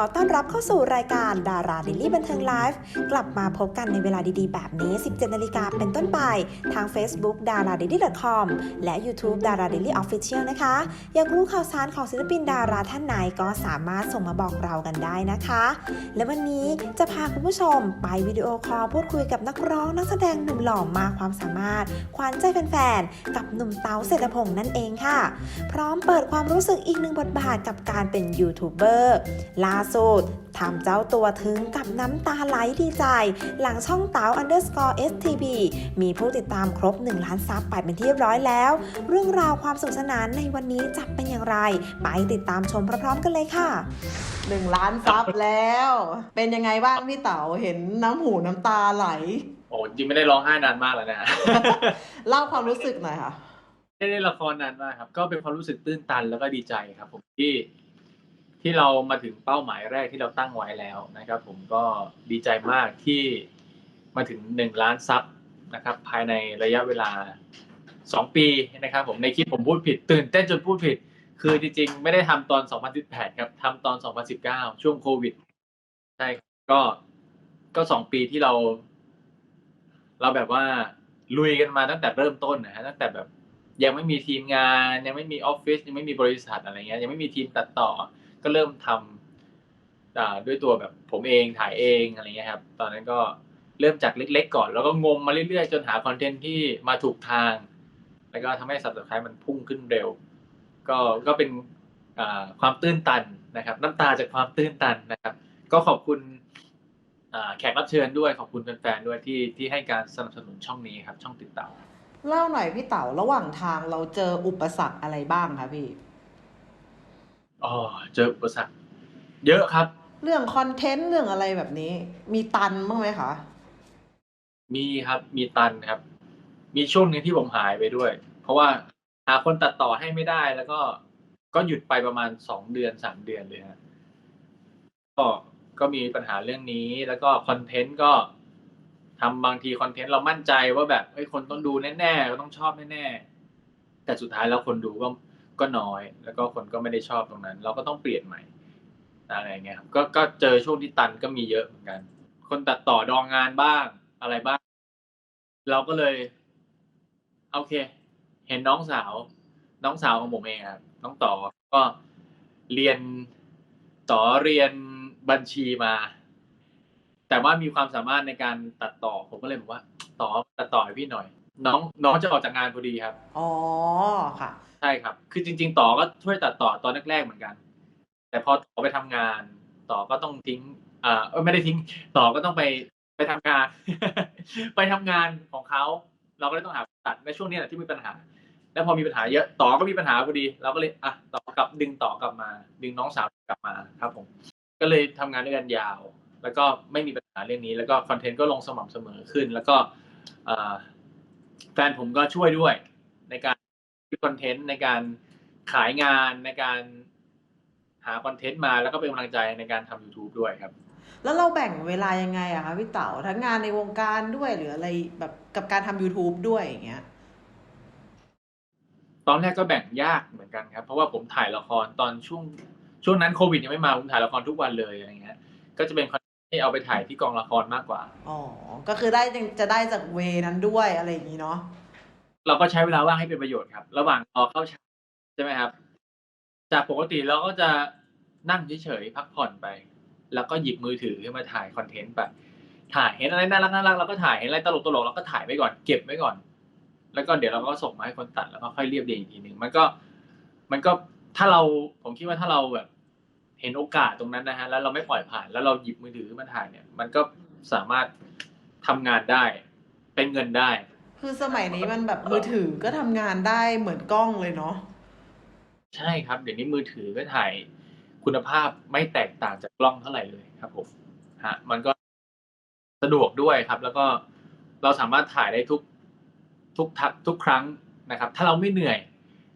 อต้อนรับเข้าสู่รายการดาราเดลี่บันเทิงไลฟ์กลับมาพบกันในเวลาดีๆ แบบนี้ 17 นาฬิกาเป็นต้นไป ทาง Facebook d a r a d a i l y c o m และ YouTube d a r a d a i l y Official นะคะ อยากรู้ข่าวสารของศิลปินดาราท่านไหนก็สามารถส่งมาบอกเรากันได้นะคะ และวันนี้จะพาคุณผู้ชมไปวิดีโอคอลพูดคุยกับนักร้องนักแสดงหนุ่มหล่อมากความสามารถ ขวัญใจแฟนๆกับหนุ่มเต๋าเศรษฐพงษ์นั่นเองค่ะ พร้อมเปิดความรู้สึกอีกหนึ่งบทบาทกับการเป็นยูทูบเบอร์ล่าสุดทำเจ้าตัวถึงกับน้ำตาไหลดีใจ หลังช่องเต๋า underscore stb มีผู้ติดตามครบ 1 ล้านซับไปเป็นที่เรียบร้อยแล้ว เรื่องราวความสุขสนานในวันนี้จะเป็นอย่างไร ไปติดตามชมพร้อมๆกันเลยค่ะหนึ่งล้านซับแล้ว เป็นยังไงบ้างพี่เต๋าเห็นน้ำหูน้ำตาไหล โอ้จริงไม่ได้ร้องไห้นานมากแล้วนะเล่าความรู้สึกหน่อยค่ะไม่ได้เล่นละครนานมากครับ ก็เป็นความรู้สึกตื้นตันแล้วก็ดีใจครับ ผมที่ ที่เรามาถึงเป้าหมายแรกที่เราตั้งไว้แล้วนะครับ ผมก็ดีใจมากที่มาถึงหนึ่งล้านซับนะครับ ภายในระยะเวลาสองปีนะครับ ผมในคลิปผมพูดผิด ตื่นเต้นจนพูดผิด คือจริงๆ ไม่ได้ทำตอน 2018 ครับทำตอน 2019 ช่วงโควิดใช่ก็ก็สองปีที่เรา เราแบบว่าลุยกันมาตั้งแต่เริ่มต้นนะฮะตั้งแต่แบบยังไม่มีทีมงาน ยังไม่มีออฟฟิศยังไม่มีบริษัทอะไรเงี้ยยังไม่มีทีมตัดต่อ ก็เริ่มทำอ่าด้วยตัวแบบผมเองถ่ายเองอะไรเงี้ยครับ ตอนนั้นก็เริ่มจากเล็ก ๆ ก่อน แล้วก็งมมาเรื่อยๆ จนหาคอนเทนต์ที่มาถูกทาง แล้วก็ทำให้สับสไครมันพุ่งขึ้นเร็ว ก็ก็เป็นความตื้นตันนะครับ น้ำตาจากความตื้นตันนะครับ ก็ขอบคุณแขกรับเชิญด้วยขอบคุณแฟนๆด้วยที่ที่ให้การสนับสนุนช่องนี้ครับ ช่องติดตามเล่าหน่อยพี่เต๋าระหว่างทางเราเจออุปสรรคอะไรบ้างคะพี่ อ๋อเจออุปสรรคเยอะครับ เรื่องคอนเทนต์เรื่องอะไรแบบนี้ มีตันบ้างไหมคะมีครับมีตันครับ มีช่วงหนึงที่ผมหายไปด้วย เพราะว่าหาคนตัดต่อให้ไม่ได้แล้วก็ก็หยุดไปประมาณสองเดือนสามเดือนเลยฮะก็ก็มีปัญหาเรื่องนี้แล้วก็คอนเทนต์ก็ทำบางทีคอนเทนต์เรามั่นใจว่าแบบเฮ้ยคนต้องดูแน่ๆก็ต้องชอบแน่ๆแต่สุดท้ายแล้วคนดูก็ ก็น้อย แล้วก็คนก็ไม่ได้ชอบตรงนั้น เราก็ต้องเปลี่ยนใหม่อะไรเงี้ยครับก็ก็เจอช่วงที่ตันก็มีเยอะเหมือนกัน คนตัดต่อดองงานบ้างอะไรบ้าง เราก็เลยโอเค เห็นน้องสาว น้องสาวของผมเองครับน้องต่อก็เรียนต่อเรียนบัญชีมา แต่ว่ามีความสามารถในการตัดต่อ ผมก็เลยบอกว่า ต่อตัดต่อให้พี่หน่อย น้องน้องจะออกจากงานพอดีครับ อ๋อค่ะ ใช่ครับ คือจริง ๆ ต่อก็ช่วยตัดต่อตอนแรกๆเหมือนกัน แต่พอต่อไปทำงาน ต่อก็ต้องทิ้งอ่าเอ้ยไม่ได้ทิ้ง ต่อก็ต้องไปไปทำงาน ไปทำงานของเขา เราก็เลยต้องหาตัดในช่วงนี้แหละที่มีปัญหา แล้วพอมีปัญหาเยอะต่อก็มีปัญหาพอดี เราก็เลยอะต่อกลับดึงต่อกลับมา ดึงน้องสาวกลับมาครับผม ก็เลยทำงานด้วยกันยาว แล้วก็ไม่มีปัญหาเรื่องนี้ แล้วก็คอนเทนต์ก็ลงสม่ำเสมอขึ้น แล้วก็อ่า แฟนผมก็ช่วยด้วย ในการคอนเทนต์ในการขายงานในการหาคอนเทนต์มาแล้วก็เป็นกำลังใจในการทำ YouTube ด้วยครับ แล้วเราแบ่งเวลายังไงอะคะพี่เต๋าทั้งงานในวงการด้วยหรืออะไรแบบกับการทำ YouTube ด้วยอย่างเงี้ย ตอนแรกก็แบ่งยากเหมือนกันครับ เพราะว่าผมถ่ายละครตอนช่วงช่วงนั้นโควิดยังไม่มาผมถ่ายละครทุกวันเลยอะไรเงี้ย ก็จะเป็นคอน เทนต์ที่เอาไปถ่ายที่กองละครมากกว่า อ๋อ ก็คือได้จะได้จากเวนั้นด้วยอะไรอย่างงี้เนาะ เราก็ใช้เวลาว่างให้เป็นประโยชน์ครับ ระหว่างรอเข้าฉากใช่ไหมครับ จากปกติเราก็จะนั่งเฉยๆพักผ่อนไป แล้วก็หยิบมือถือขึ้นมาถ่ายคอนเทนต์ไป ถ่ายเห็นอะไรน่ารักน่ารักเราก็ถ่ายเห็นอะไรตลกตลกเราก็ถ่ายไว้ก่อนเก็บไว้ก่อน แล้วก็เดี๋ยวเราก็ส่งมาให้คนตัดแล้วก็ค่อยเรียบเรียงอีกทีหนึ่งมันก็ มันก็ถ้าเราผมคิดว่าถ้าเราแบบ เห็นโอกาสตรงนั้นนะฮะแล้วเราไม่ปล่อยผ่าน แล้วเราหยิบมือถือขึ้นมาถ่ายเนี่ย มันก็สามารถทำงานได้เป็นเงินได้ คือสมัยนี้มันแบบมือถือก็ทำงานได้เหมือนกล้องเลยเนาะใช่ครับ เดี๋ยวนี้มือถือก็ถ่ายคุณภาพไม่แตกต่างจากกล้องเท่าไหร่เลยครับผมฮะมันก็สะดวกด้วยครับ แล้วก็เราสามารถถ่ายได้ทุกทุกทักทุกครั้งนะครับ ถ้าเราไม่เหนื่อย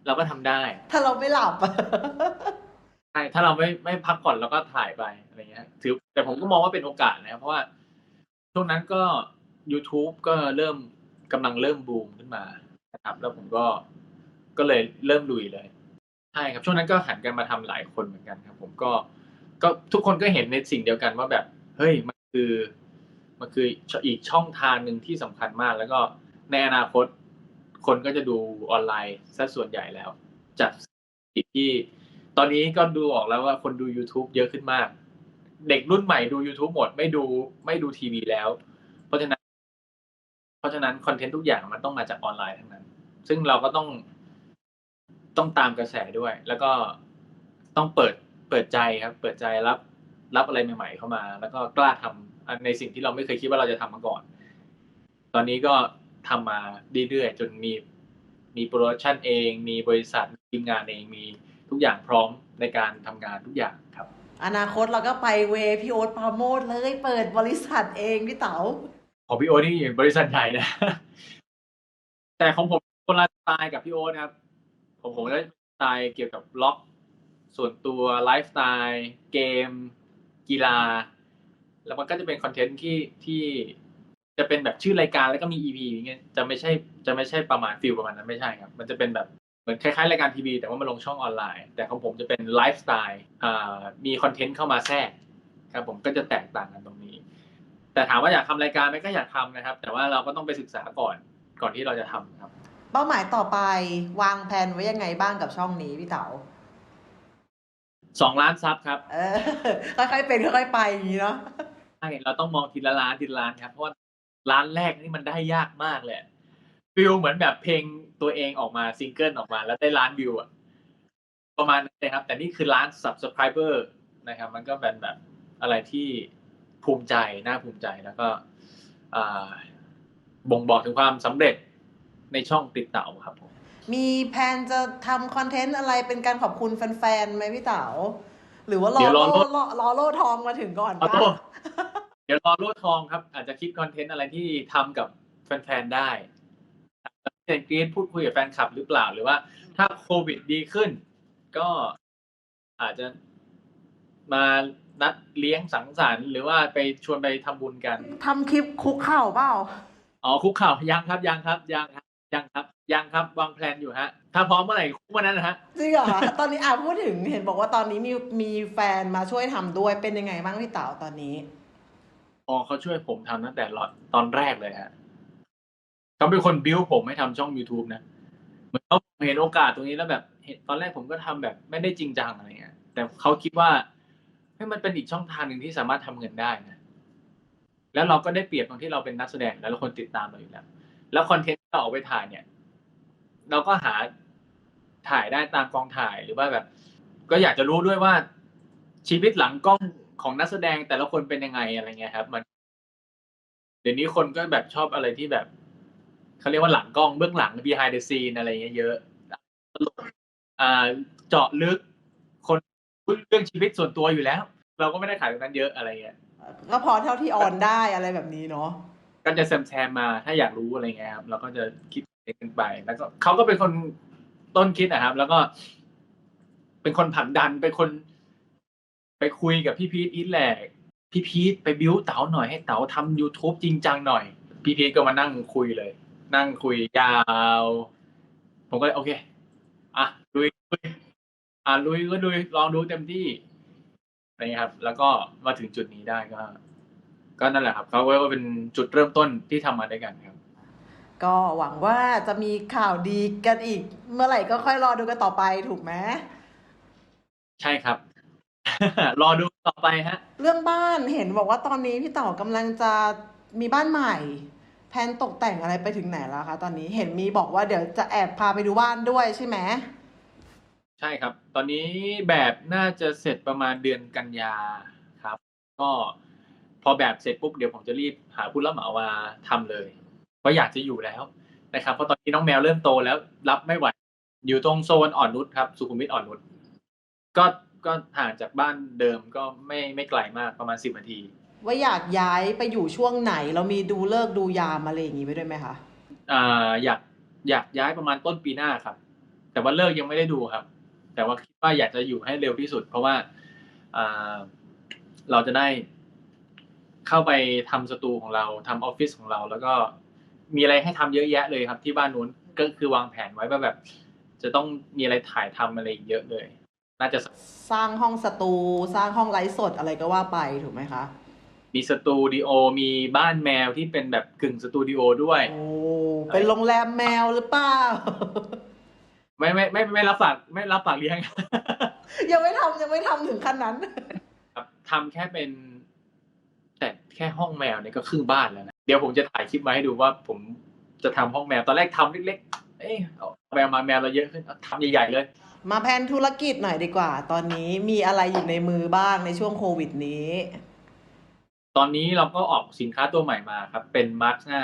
เราก็ทำได้ ถ้าเราไม่หลับ ใช่ถ้าเราไม่ไม่พักผ่อนเราก็ถ่ายไปอะไรเงี้ย ถือ แต่ผมก็มองว่าเป็นโอกาสนะครับเพราะว่าช่วงนั้นก็ YouTube ก็เริ่มกำลังเริ่มบูมขึ้นมานะครับ แล้วผมก็ก็เลยเริ่มลุยเลยใช่ครับช่วงนั้นก็หันกันมาทำหลายคนเหมือนกันครับ ผมก็ก็ทุกคนก็เห็นในสิ่งเดียวกันว่าแบบ เฮ้ยมันคือมันคืออีกช่องทางหนึ่งที่สำคัญมาก แล้วก็ในอนาคตคนก็จะดูออนไลน์ซะส่วนใหญ่แล้ว จากที่ ตอนนี้ก็ดูออกแล้วว่าคนดู YouTube เยอะขึ้นมาก เด็กรุ่นใหม่ดู YouTube หมดไม่ดูไม่ดูทีวีแล้ว เพราะฉะนั้น เพราะฉะนั้นคอนเทนต์ทุกอย่างมันต้องมาจากออนไลน์ทั้งนั้น ซึ่งเราก็ต้องต้องตามกระแสด้วย แล้วก็ต้องเปิดเปิดใจครับ เปิดใจรับรับอะไรใหม่ ๆ เข้ามา แล้วก็กล้าทำอันในสิ่งที่เราไม่เคยคิดว่าเราจะทำมาก่อน ตอนนี้ก็ทำมาเรื่อยๆจนมีมีโปรดักชันเอง มีบริษัททีมงานเองมี ทุกอย่างพร้อมในการทำงานทุกอย่างครับ อนาคตเราก็ไปเวพี่โอ๊ตปราโมดเลยเปิดบริษัทเองพี่เต๋าของพี่โอ๊ตนี่บริษัทใหญ่นะ แต่ของผมคนละสไตล์กับพี่โอ๊ตนะครับ ผมผมจะสไตล์เกี่ยวกับบล็อก ส่วนตัวไลฟ์สไตล์เกม กีฬา แล้วมันก็จะเป็นคอนเทนต์ที่ที่จะเป็นแบบชื่อรายการแล้วก็มี EP อย่างเงี้ยจะไม่ใช่จะไม่ใช่ประมาณฟิลประมาณนั้นไม่ใช่ครับ มันจะเป็นแบบ เหมือนคล้ายๆรายการทีวีแต่ว่ามันลงช่องออนไลน์ แต่ของผมจะเป็นไลฟ์สไตล์อ่ามีคอนเทนต์เข้ามาแทรกครับผมก็จะแตกต่างกันตรงนี้ แต่ถามว่าอยากทำรายการไหมก็อยากทำนะครับ แต่ว่าเราก็ต้องไปศึกษาก่อนก่อนที่เราจะทำครับ เป้าหมายต่อไปวางแผนไว้ยังไงบ้างกับช่องนี้พี่เต๋าสองล้านซับครับเออค่อยๆเป็นค่อยๆไปอย่างนี้เนาะใช่เราต้องมองทีละล้านทีละล้านครับเพราะว่าล้านแรกนี่มันได้ยากมากเลย ฟิลเหมือนแบบเพลงตัวเองออกมาซิงเกิลออกมา แล้วได้ล้านวิวอะประมาณนั้นเลยครับ แต่นี่คือล้าน subscriber นะครับ มันก็เป็นแบบอะไรที่ภูมิใจน่าภูมิใจแล้วก็อ่าบ่งบอกถึงความสำเร็จในช่องติดเต่าครับผมมีแผนจะทำคอนเทนต์อะไรเป็นการขอบคุณแฟนๆไหมพี่เต๋าหรือว่ารอเดี๋ยวรโล่อโล่รอรอโล่ทองมาถึงก่อนขอปะโทษเดี๋ยวรอโลดทองครับ อาจจะคิดคอนเทนต์อะไรที่ทำกับแฟนๆได้เช่ นกรีนพูดคุยกับแฟนคลับหรือเปล่าหรือว่า ถ้าโควิดดีขึ้น ก็อาจจะมานัดเลี้ยงสังสรรค์หรือว่าไปชวนไปทำบุญกันทำคลิปคุกเข่าเปล่าอ๋อคุกเข่ายังครับยังครับยังครับยังครับยังครับวางแผนอยู่ฮะ ถ้าพร้อมเมื่อไหร่คุกเมื่อนั้นนะฮะจริงเหรอคะตอนนี้อะพูดถึงเห็นบอกว่าตอนนี้มีมีแฟนมาช่วยทำด้วยเป็นยังไงบ้างพี่เต๋าตอนนี้อ๋อเขาช่วยผมทำตั้งแต่ตอนแรกเลยฮะ เขาเป็นคนบิ้วผมให้ทำช่อง YouTube นะเหมือนเขาเห็นโอกาสตรงนี้แล้วแบบเห็นตอนแรกผมก็ทำแบบไม่ได้จริงจังอะไรเงี้ย แต่เขาคิดว่าให้มันเป็นอีกช่องทางหนึ่งที่สามารถทำเงินได้นะแล้วเราก็ได้เปรียบตรงที่เราเป็นนักแสดงแล้วเราคนติดตามเราอยู่แล้ว แล้วคอนเทนต์ที่เราออกไปถ่ายเนี่ย เราก็หาถ่ายได้ตามกองถ่ายหรือว่าแบบ ก็อยากจะรู้ด้วยว่าชีวิตหลังกล้องของนักแสดงแต่ละคนเป็นยังไงอะไรเงี้ยครับ มัน เดี๋ยวนี้คนก็แบบชอบอะไรที่แบบ เขาเรียกว่าหลังกล้องเบื้องหลัง behind the scene อะไรเงี้ยเยอะตลกอ่าเจาะลึก คนพูดเรื่องชีวิตส่วนตัวอยู่แล้ว เราก็ไม่ได้ขายตรงนั้นเยอะอะไรเงี้ยก็พอเท่าที่ออนได้อะไรแบบนี้เนาะก็จะแซมแซมๆมาถ้าอยากรู้อะไรเงี้ยครับเราก็จะคิดเองกันไปแล้วก็เขาก็เป็นคนต้นคิดนะครับ แล้วก็ เป็นคนผลักดันเป็นคน ไปคุยกับพี่พีทอีทแหลกพี่พีทไปบิ้วเต๋าหน่อยให้เต๋าทำ YouTube จริงจังหน่อย พี่พีทก็มานั่งคุยเลย นั่งคุยยาว ผมก็เลยโอเค อะลุยลุยอะลุยก็ลุยลองดูเต็มที่อะไรเงี้ยครับ แล้วก็มาถึงจุดนี้ได้ก็ ก็นั่นแหละครับเขาก็เป็นจุดเริ่มต้นที่ทำมาด้วยกันครับ ก็หวังว่าจะมีข่าวดีกันอีก เมื่อไหร่ก็ค่อยรอดูกันต่อไปถูกไหมใช่ครับรอดูต่อไปฮะ เรื่องบ้านเห็นบอกว่าตอนนี้พี่เต๋ากำลังจะมีบ้านใหม่ แผนตกแต่งอะไรไปถึงไหนแล้วคะตอนนี้เห็นมีบอกว่าเดี๋ยวจะแอบพาไปดูบ้านด้วยใช่ไหมใช่ครับ ตอนนี้แบบน่าจะเสร็จประมาณเดือนกันยาครับ ก็พอแบบเสร็จปุ๊บเดี๋ยวผมจะรีบหาผู้รับเหมามาทำเลยเพราะอยากจะอยู่แล้วนะครับเพราะตอนนี้น้องแมวเริ่มโตแล้วรับไม่ไหว อยู่ตรงโซนอ่อนนุชครับ สุขุมวิทอ่อนนุชก็ก็ห่างจากบ้านเดิมก็ไม่ไม่ไกลมากประมาณสิบนาที ว่าอยากย้ายไปอยู่ช่วงไหน เรามีดูเลิกษ์ดูยามอะไรอย่างงี้ไปด้วยไหมคะอ่าอยากอยากย้ายประมาณต้นปีหน้าครับ แต่ว่าเลิกยังไม่ได้ดูครับ แต่ว่าคิดว่าอยากจะอยู่ให้เร็วที่สุด เพราะว่าอ่าเราจะได้เข้าไปทำสตูของเราทำออฟฟิศของเรา แล้วก็มีอะไรให้ทำเยอะแยะเลยครับ ที่บ้านนู้นก็คือวางแผนไว้ว่าแบบ จะต้องมีอะไรถ่ายทำอะไรอีกเยอะเลย น่าจะสร้างห้องสตู สร้างห้องไลฟ์สดอะไรก็ว่าไปถูกไหมคะ มีสตูดิโอมีบ้านแมวที่เป็นแบบกึ่งสตูดิโอด้วย โอ้เป็นโรงแรมแมวหรือเปล่า ไม่ไม่ไม่ไม่รับฝากไม่รับฝากเลี้ยง ยังไม่ทำยังไม่ทำถึงขั้นนั้นครับทำแค่เป็น แต่แค่ห้องแมวเนี่ยก็ครึ่งบ้านแล้วนะ เดี๋ยวผมจะถ่ายคลิปมาให้ดูว่าผมจะทำห้องแมว ตอนแรกทำเล็กๆ เอ้ยเอาแมวมาแมวเราเยอะขึ้นเอาทำใหญ่ๆเลย มาแพลนธุรกิจหน่อยดีกว่า ตอนนี้มีอะไรอยู่ในมือบ้างในช่วงโควิดนี้ ตอนนี้เราก็ออกสินค้าตัวใหม่มาครับ เป็นมาร์กหน้า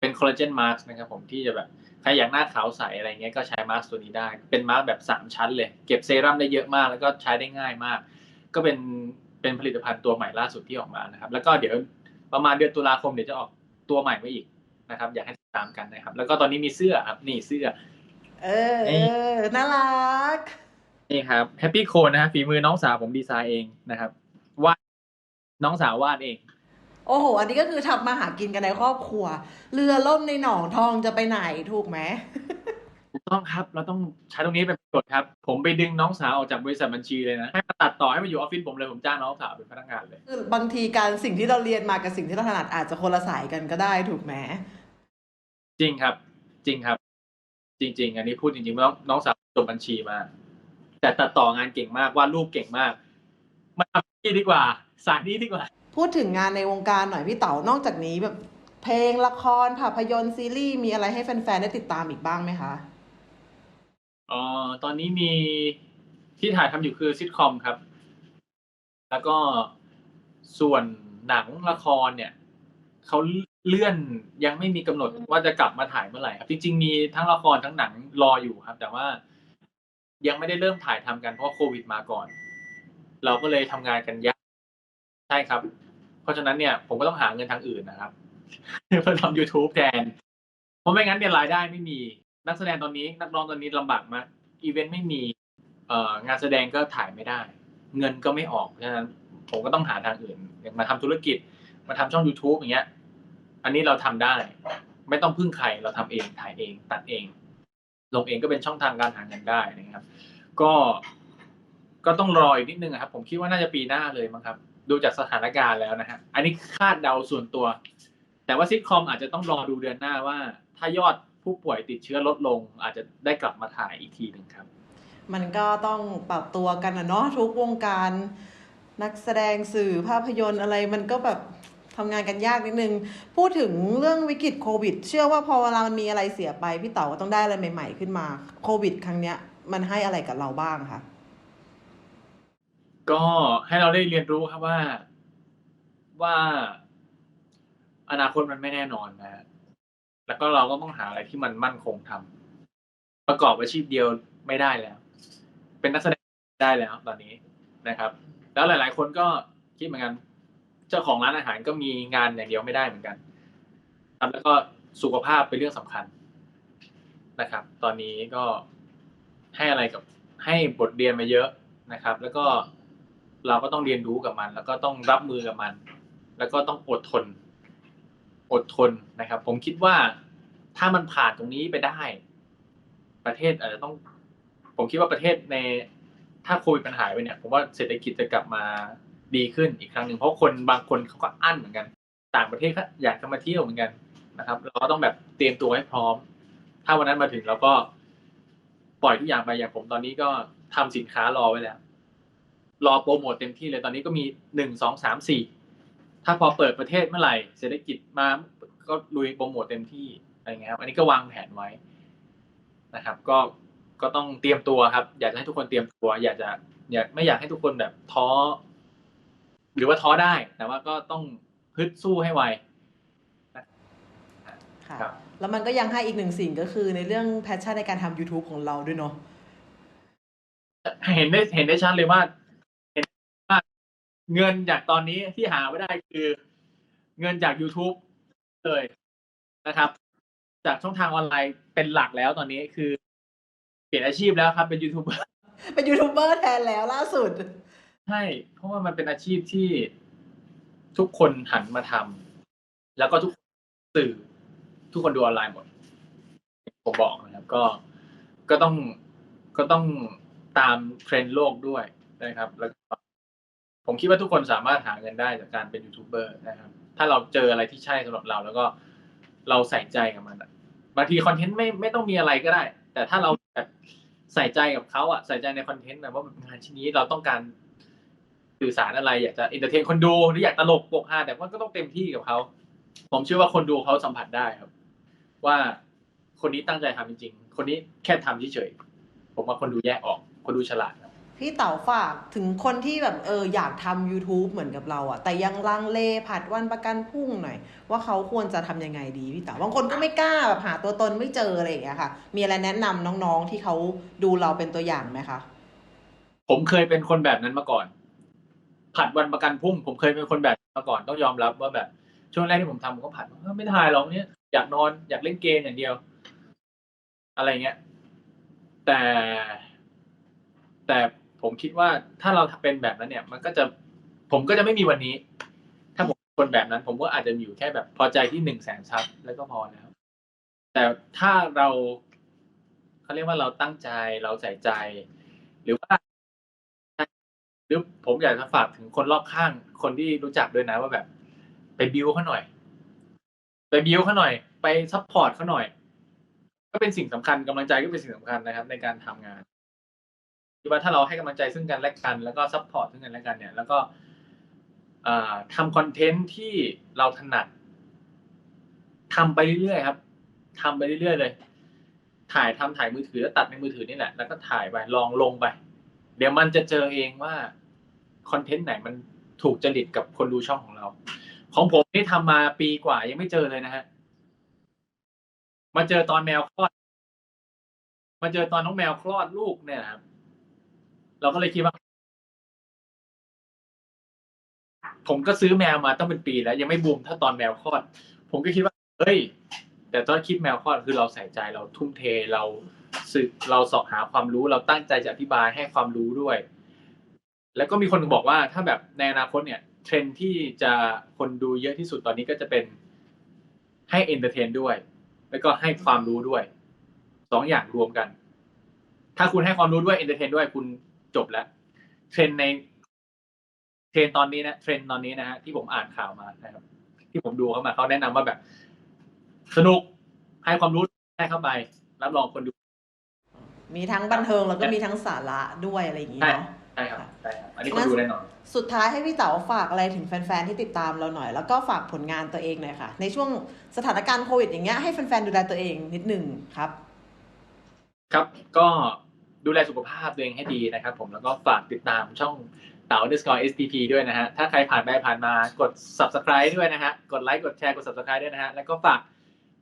เป็นคอลลาเจนมาร์กนะครับผมที่จะแบบใครอยากหน้าขาวใสอะไรเงี้ยก็ใช้มาร์กตัวนี้ได้ เป็นมาร์กแบบสามชั้นเลย เก็บเซรั่มได้เยอะมาก แล้วก็ใช้ได้ง่ายมาก ก็เป็นเป็นผลิตภัณฑ์ตัวใหม่ล่าสุดที่ออกมานะครับ แล้วก็เดี๋ยวประมาณเดือนตุลาคมเดี๋ยวจะออกตัวใหม่มาอีกนะครับ อยากให้ติดตามกันนะครับ แล้วก็ตอนนี้มีเสื้อครับนี่เสื้อ เออเออน่ารักนี่ครับแฮปปี้โคนะฮะฝีมือน้องสาวผมดีไซน์เองนะครับวาด น้องสาววาดเอง โอ้โห อันนี้ก็คือทำมาหากินกันในครอบครัว เรือล่มในหนองทองจะไปไหนถูกไหมถูกต้องครับ เราต้องใช้ตรงนี้เป็นประโยชน์ครับ ผมไปดึงน้องสาวออกจากบริษัทบัญชีเลยนะ ให้มาตัดต่อให้มาอยู่ออฟฟิศผมเลย ผมจ้างน้องสาวเป็นพนักงานเลย คือบางทีการสิ่งที่เราเรียนมากับสิ่งที่เราถนัดอาจจะคนละสายกันก็ได้ถูกไหมจริงครับ จริงครับ จริง ๆ อันนี้พูดจริงๆน้องน้องสาวจบบัญชีมา แต่ตัดต่องานเก่งมากวาดรูปเก่งมากมาทำ นี่ดีกว่าสายนี้ดีกว่า พูดถึงงานในวงการหน่อยพี่เต๋านอกจากนี้แบบเพลงละครภาพยนตร์ซีรีส์มีอะไรให้แฟนๆได้ติดตามอีกบ้างไหมคะอ๋อตอนนี้มีที่ถ่ายทำอยู่คือซิทคอมครับ แล้วก็ส่วนหนังละครเนี่ยเขาเลื่อนยังไม่มีกำหนดว่าจะกลับมาถ่ายเมื่อไหร่ครับ จริงๆมีทั้งละครทั้งหนังรออยู่ครับ แต่ว่ายังไม่ได้เริ่มถ่ายทำกันเพราะโควิดมาก่อน เราก็เลยทำงานกันยากใช่ครับ เพราะฉะนั้นเนี่ยผมก็ต้องหาเงินทางอื่นนะครับเพื่อทำ YouTube แทน เพราะไม่งั้นเนี่ยรายได้ไม่มี นักแสดงตอนนี้ นักร้องตอนนี้ลำบากมากอีเวนต์ไม่มีเอ่องานแสดงก็ถ่ายไม่ได้ เงินก็ไม่ออกเพราะฉะนั้นผมก็ต้องหาทางอื่นอย่างมาทำธุรกิจ มาทำช่อง YouTube อย่างเงี้ย อันนี้เราทำได้ ไม่ต้องพึ่งใครเราทำเองถ่ายเอง ตัดเอง ลงเองก็เป็นช่องทางการหาเงินได้นะครับ ก็ ก็ต้องรออีกนิดนึงครับ ผมคิดว่าน่าจะปีหน้าเลยมั้งครับ ดูจากสถานการณ์แล้วนะฮะอันนี้คาดเดาส่วนตัว แต่ว่าซิทคอมอาจจะต้องรอดูเดือนหน้าว่า ถ้ายอดผู้ป่วยติดเชื้อลดลง อาจจะได้กลับมาถ่ายอีกทีหนึ่งครับ มันก็ต้องปรับตัวกันนะเนาะทุกวงการนักแสดงสื่อภาพยนตร์อะไรมันก็แบบทำงานกันยากนิดนึง พูดถึงเรื่องวิกฤตโควิด เชื่อว่าพอเวลามันมีอะไรเสียไป พี่เต๋อก็ต้องได้อะไรใหม่ ๆ ขึ้นมา โควิด ครั้งเนี้ยมันให้อะไรกับเราบ้างคะ ก็ให้เราได้เรียนรู้ครับว่าว่าอนาคตมันไม่แน่นอนนะฮะแล้วก็เราก็ต้องหาอะไรที่มันมั่นคงทำประกอบอาชีพเดียวไม่ได้แล้ว เป็นนักแสดงได้แล้วตอนนี้นะครับ แล้วหลาย ๆ คนก็คิดเหมือนกัน เจ้าของร้านอาหารก็มีงานอย่างเดียวไม่ได้เหมือนกันครับแล้วก็สุขภาพเป็นเรื่องสำคัญนะครับ ตอนนี้ก็ให้อะไรกับให้บทเรียนมาเยอะนะครับ แล้วก็ เราก็ต้องเรียนรู้กับมัน แล้วก็ต้องรับมือกับมัน แล้วก็ต้องอดทน อดทนนะครับ ผมคิดว่าถ้ามันผ่านตรงนี้ไปได้ ประเทศอาจจะต้อง ผมคิดว่าประเทศในถ้าโควิดปัญหายไปเนี่ยผมว่าเศรษฐกิจจะกลับมาดีขึ้นอีกครั้งหนึ่งเพราะคนบางคนเขาก็อั้นเหมือนกัน ต่างประเทศก็อยากจะมาเที่ยวเหมือนกันนะครับ เราก็ต้องแบบเตรียมตัวให้พร้อม ถ้าวันนั้นมาถึงเราก็ปล่อยทุกอย่างไปอย่างผมตอนนี้ก็ทำสินค้ารอไว้แล้ว รอโปรโมทเต็มที่เลยตอนนี้ก็มีหนึ่งสองสามสี่ถ้าพอเปิดประเทศเมื่อไหร่เศรษฐกิจมาก็ลุยโปรโมทเต็มที่อะไรเงี้ยครับอันนี้ก็วางแผนไว้นะครับ ก็ก็ต้องเตรียมตัวครับ อยากจะให้ทุกคนเตรียมตัว อยากจะ อยากไม่อยากให้ทุกคนแบบท้อ หรือว่าท้อได้ แต่ว่าก็ต้องฮึดสู้ให้ไวค่ะครับแล้วมันก็ยังให้อีกหนึ่งสิ่งก็คือในเรื่องแพชชั่นในการทำ YouTube ของเราด้วยเนาะเห็นได้เห็นได้ชัดเลยว่าเห็นว่า เงินจากตอนนี้ที่หาไม่ได้คือเงินจาก YouTube เลยนะครับ จากช่องทางออนไลน์เป็นหลักแล้วตอนนี้คือ เปลี่ยนอาชีพแล้วครับ เป็นยูทูบเบอร์เป็นยูทูบเบอร์แทนแล้วล่าสุดใช่เพราะว่ามันเป็นอาชีพที่ทุกคนหันมาทำแล้วก็ทุกสื่อทุกคนดูออนไลน์หมดผมบอกนะครับ ก็ก็ต้องก็ต้องตามเทรนด์โลกด้วยนะครับ แล้วก็ ผมคิดว่าทุกคนสามารถหาเงินได้จากการเป็นยูทูบเบอร์นะครับ ถ้าเราเจออะไรที่ใช่สำหรับเราแล้วก็เราใส่ใจกับมันบางทีคอนเทนต์ไม่ไม่ต้องมีอะไรก็ได้ แต่ถ้าเราใส่ใจกับเขาอะใส่ใจในคอนเทนต์แบบว่างานชิ้นนี้เราต้องการสื่อสารอะไร อยากจะเอนเตอร์เทนคนดูหรืออยากตลกปกฮาแต่ว่าก็ต้องเต็มที่กับเขาผมเชื่อว่าคนดูเขาสัมผัสได้ครับ ว่าคนนี้ตั้งใจทำจริงๆคนนี้แค่ทำเฉยๆผมว่าคนดูแยกออก คนดูฉลาด พี่เต๋าฝากถึงคนที่แบบเอออยากทำ YouTube เหมือนกับเราอะแต่ยังลังเลผัดวันประกันพรุ่งหน่อย ว่าเขาควรจะทำยังไงดีพี่เต๋าบางคนก็ไม่กล้าแบบหาตัวตนไม่เจออะไรอย่างเงี้ยค่ะ มีอะไรแนะนำน้องๆที่เขาดูเราเป็นตัวอย่างไหมคะ ผมเคยเป็นคนแบบนั้นมาก่อน ผัดวันประกันพรุ่ง ผมเคยเป็นคนแบบมาก่อนต้องยอมรับว่าแบบ ช่วงแรกที่ผมทำผมก็ผัดไม่ถ่ายหรอกเนี่ยอยากนอนอยากเล่นเกมอย่างเดียว อะไรเงี้ย แต่แต่ ผมคิดว่าถ้าเราเป็นแบบนั้นเนี่ย มันก็จะผมก็จะไม่มีวันนี้ ถ้าผมคนแบบนั้น ผมก็อาจจะอยู่แค่แบบพอใจที่หนึ่งแสนซับแล้วก็พอแล้ว แต่ถ้าเราเขาเรียกว่าเราตั้งใจเราใส่ใจ หรือว่าหรือผมอยากจะฝากถึงคนรอบข้าง คนที่รู้จักด้วยนะว่าแบบ ไปบิวเขาหน่อย ไปบิวเขาหน่อย ไปซัพพอร์ตเขาหน่อย ก็เป็นสิ่งสำคัญกำลังใจก็เป็นสิ่งสำคัญนะครับ ในการทำงาน คิดว่าถ้าเราให้กำลังใจซึ่งกันและกัน แล้วก็ซัพพอร์ตซึ่งกันและกัน เนี่ย แล้วก็ทำคอนเทนต์ที่เราถนัดทำไปเรื่อยๆครับทำไปเรื่อยๆเลย ถ่ายทำถ่ายมือถือแล้วตัดในมือถือนี่แหละ แล้วก็ถ่ายไปลองลงไป เดี๋ยวมันจะเจอเองว่าคอนเทนต์ไหนมันถูกจริตกับคนดูช่องของเรา ของผมนี่ทำมาปีกว่ายังไม่เจอเลยนะฮะมาเจอตอนแมวคลอด มาเจอตอนน้องแมวคลอดลูกเนี่ยครับ เราก็เลยคิดว่า ผมก็ซื้อแมวมาต้องเป็นปีแล้ว ยังไม่บูมถ้าตอนแมวคลอด ผมก็คิดว่า เฮ้ย แต่ตอนคิดแมวคลอดคือเราใส่ใจเราทุ่มเทเราสึกเราสอบหาความรู้เราตั้งใจจะอธิบายให้ความรู้ด้วย แล้วก็มีคนบอกว่าถ้าแบบในอนาคตเนี่ย เทรนที่จะคนดูเยอะที่สุดตอนนี้ก็จะเป็นให้เอนเตอร์เทนด้วย แล้วก็ให้ความรู้ด้วยสองอย่างรวมกัน ถ้าคุณให้ความรู้ด้วยเอนเตอร์เทนด้วยคุณ จบแล้วเทรนด์ในเทรนด์ตอนนี้นะเทรนด์ตอนนี้นะฮะที่ผมอ่านข่าวมานะครับ ที่ผมดูเข้ามาเขาแนะนำว่าแบบ สนุกให้ความรู้ได้เข้าไปรับรองคนดู มีทั้งบันเทิงแล้วก็มีทั้งสาระด้วยอะไรอย่างงี้ใช่เนาะใช่ครับใช่ครับอันนี้คนดูแน่นอนสุดท้ายให้พี่เต๋าฝากอะไรถึงแฟนๆที่ติดตามเราหน่อย แล้วก็ฝากผลงานตัวเองหน่อยค่ะ ในช่วงสถานการณ์โควิดอย่างเงี้ยให้แฟนๆดูแลตัวเองนิดหนึ่งครับ ครับก็ ดูแลสุขภาพตัวเองให้ดีนะครับผมแล้วก็ฝากติดตามช่องเต๋า underscore stp ด้วยนะฮะ ถ้าใครผ่านไปผ่านมากด subscribe ด้วยนะฮะ กดไลค์กดแชร์กด subscribe ด้วยนะฮะ แล้วก็ฝาก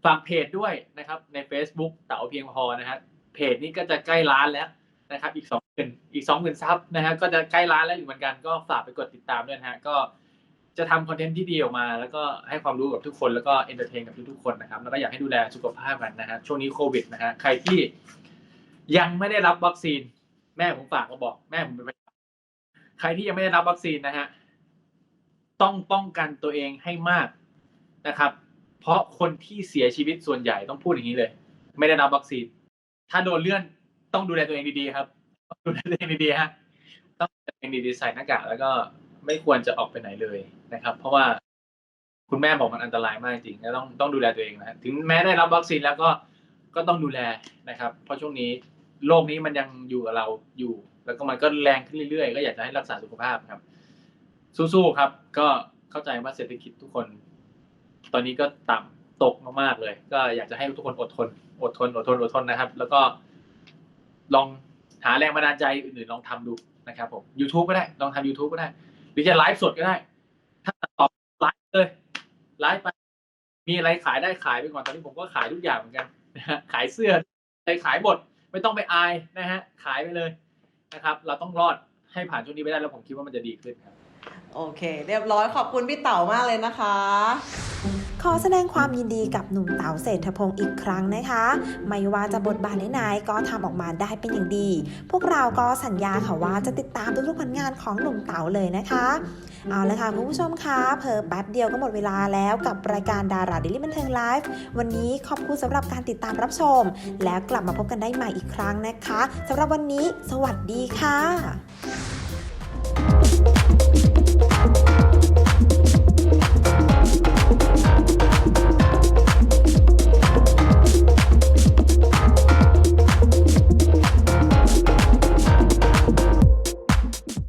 ฝากเพจด้วยนะครับ ใน Facebook เต๋าเพียงพอนะฮะ เพจนี้ก็จะใกล้ล้านแล้วนะครับ อีกสองหมื่นอีกสองหมื่นซับนะฮะ ก็จะใกล้ล้านแล้วอยู่เหมือนกัน ก็ฝากไปกดติดตามด้วยนะฮะ ก็จะทำคอนเทนต์ที่ดีออกมา แล้วก็ให้ความรู้กับทุกคน แล้วก็เอนเตอร์เทนกับทุกๆคนนะครับ แล้วก็อยากให้ดูแลสุขภาพกันนะฮะ ช่วงนี้โควิดนะฮะ ใครที่ ยังไม่ได้รับวัคซีน แม่ผมฝากมาบอก แม่ผมเป็นปใครที่ยังไม่ได้รับวัคซีนนะฮะต้องป้องกันตัวเองให้มากนะครับ เพราะคนที่เสียชีวิตส่วนใหญ่ต้องพูดอย่างนี้เลย ไม่ได้รับวัคซีน ถ้าโดนเลื่อนต้องดูแลตัวเองดีๆครับต้องดูแลตัวเองดีๆฮะต้องดูแลตัวเองดีๆใส่หน้ากากแล้วก็ไม่ควรจะออกไปไหนเลยนะครับ เพราะว่าคุณแม่บอกมันอันตรายมากจริงแล้วต้องต้องดูแลตัวเองนะฮะถึงแม้ได้รับวัคซีนแล้วก็ก็ต้องดูแลนะครับ เพราะช่วงนี้ โรคนี้มันยังอยู่กับเราอยู่ แล้วก็มันก็แรงขึ้นเรื่อยๆ ก็อยากจะให้รักษาสุขภาพครับ สู้ๆครับ ก็เข้าใจว่าเศรษฐกิจทุกคน ตอนนี้ก็ต่ำตกมากๆเลย ก็อยากจะให้ทุกคนอดทน อดทน อดทน อดทนนะครับ แล้วก็ ลองหาแรงบันดาลใจอื่นๆลองทำดูนะครับผม YouTube ก็ได้ ลองทำ YouTube ก็ได้ หรือจะไลฟ์สดก็ได้ ถ้าตอบไลฟ์เลย ไลฟ์ไป มีอะไรขายได้ขายไปก่อน ตอนนี้ผมก็ขายทุกอย่างเหมือนกันนะขายเสื้ออะไรขายหมด ไม่ต้องไปอายนะฮะขายไปเลยนะครับ เราต้องรอดให้ผ่านช่วงนี้ไปได้แล้วผมคิดว่ามันจะดีขึ้นครับ โอเค เรียบร้อยขอบคุณพี่เต๋ามากเลยนะคะ ขอแสดงความยินดีกับหนุ่มเต๋าเศรษฐพงศ์อีกครั้งนะคะ ไม่ว่าจะบทบาทไหนๆก็ทำออกมาได้เป็นอย่างดี พวกเราก็สัญญาค่ะว่าจะติดตามทุกๆผลงานของหนุ่มเต๋าเลยนะคะเอาละค่ะคุณผู้ชมคะเพิ่แป๊บเดียวก็หมดเวลาแล้วกับรายการดาราดิลิบันเทิงไลฟ์วันนี้ขอบคุณสำหรับการติดตามรับชม แล้วกลับมาพบกันได้ใหม่อีกครั้งนะคะสำหรับวันนี้ สวัสดีค่ะ